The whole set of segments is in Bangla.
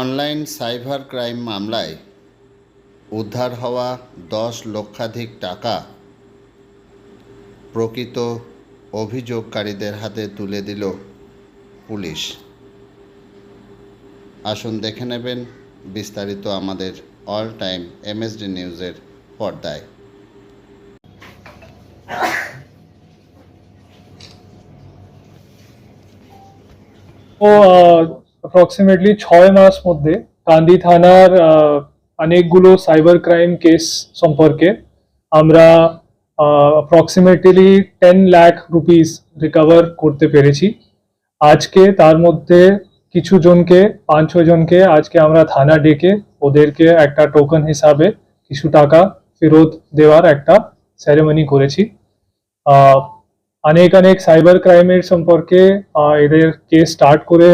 অনলাইন সাইবার ক্রাইম মামলায় উদ্ধার হওয়া দশ লক্ষাধিক টাকা প্রকৃত অভিযোগকারীদের হাতে তুলে দিল পুলিশ। আসুন দেখে নেবেন বিস্তারিত আমাদের অল টাইম এমএসডি নিউজের পর্দায়। ও অ্যাপ্রক্সিমেটলি ছয় মাস মধ্যে গান্ধী থানার আহ, অনেকগুলো সাইবার ক্রাইম কেস সম্পর্কে আমরা approximately ten lakh rupees recover করতে পেরেছি। আজকে তার মধ্যে কিছু জনকে পাঁচ ছয় জনকে আজকে আমরা থানা ডেকে ওদেরকে একটা টোকেন হিসাবে কিছু টাকা ফেরত দেওয়ার একটা সেরেমনি করেছি। আহ, অনেক অনেক সাইবার ক্রাইমের সম্পর্কে আহ, এদের কেস স্টার্ট করে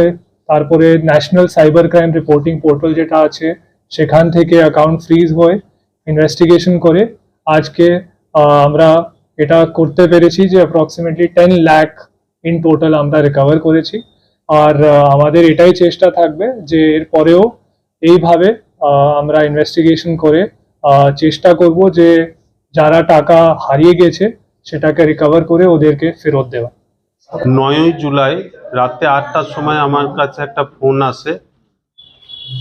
তারপরে national cyber crime reporting portal যেটা আছে, সেখান থেকে অ্যাকাউন্ট ফ্রিজ হয়ে ইনভেস্টিগেশন করে। আজকে আমরা এটা করতে পেরেছি যে approximately ten lakh in total আমরা রিকভার করেছি। আর আমাদের এটাই চেষ্টা থাকবে যে এর পরেও এইভাবে আমরা ইনভেস্টিগেশন করে চেষ্টা করব যে যারা টাকা হারিয়ে গেছে, সেটাকে রিকভার করে ওদেরকে ফেরত দেওয়া। নয়ই জুলাই রাতে আটটার সময় আমার কাছে একটা ফোন আসে।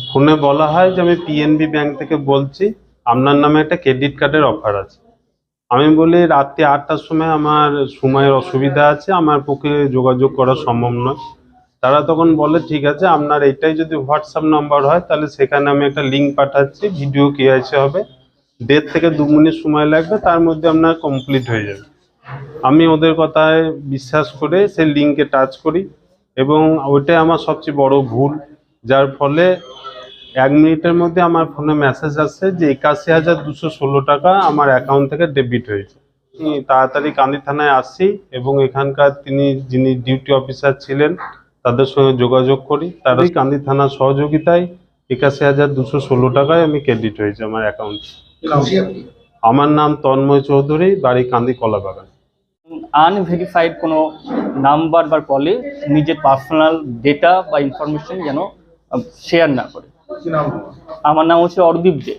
ফোনে বলা হয় যে, আমি পিএনবি ব্যাংক থেকে বলছি, আপনার নামে একটা ক্রেডিট কার্ডের অফার আছে। আমি বলি রাতে আটটার সময় আমার সময়ের অসুবিধা আছে, আমার পক্ষে যোগাযোগ করা সম্ভব নয়। তারা তখন বলে, ঠিক আছে, আপনার এটাই যদি হোয়াটসঅ্যাপ নাম্বার হয়, তাহলে সেখানে আমি একটা লিঙ্ক পাঠাচ্ছি ভিডিও কেআইসি হবে। দেড় থেকে দু মিনিট সময় লাগবে, তার মধ্যে আপনার কমপ্লিট হয়ে যাবে। আমি ওদের কথায় বিশ্বাস করে সেই লিঙ্কে টাচ করি। এবং ওইটাই আমার সবচেয়ে বড় ভুল, যার ফলে এক মিনিটের মধ্যে আমার ফোনে মেসেজ আসছে যে একাশি হাজার দুশো ষোলো টাকা আমার অ্যাকাউন্ট থেকে ডেবিট হয়েছে। তাড়াতাড়ি কান্দি থানায় আসি এবং এখানকার তিনি যিনি ডিউটি অফিসার ছিলেন, তাদের সঙ্গে যোগাযোগ করি। তারই কান্দি থানার সহযোগিতায় একাশি হাজার দুশো ষোলো টাকায় আমি ক্রেডিট হয়েছে আমার অ্যাকাউন্টে আমার নাম তন্ময় চৌধুরী, বাড়ি কান্দি কলাবাগান। আনভেরিফাইড কোনো নাম্বার বা কলে নিজের পার্সোনাল ডেটা বা ইনফরমেশন যেন শেয়ার না করে। আমার নাম হচ্ছে অর্দীপ দে।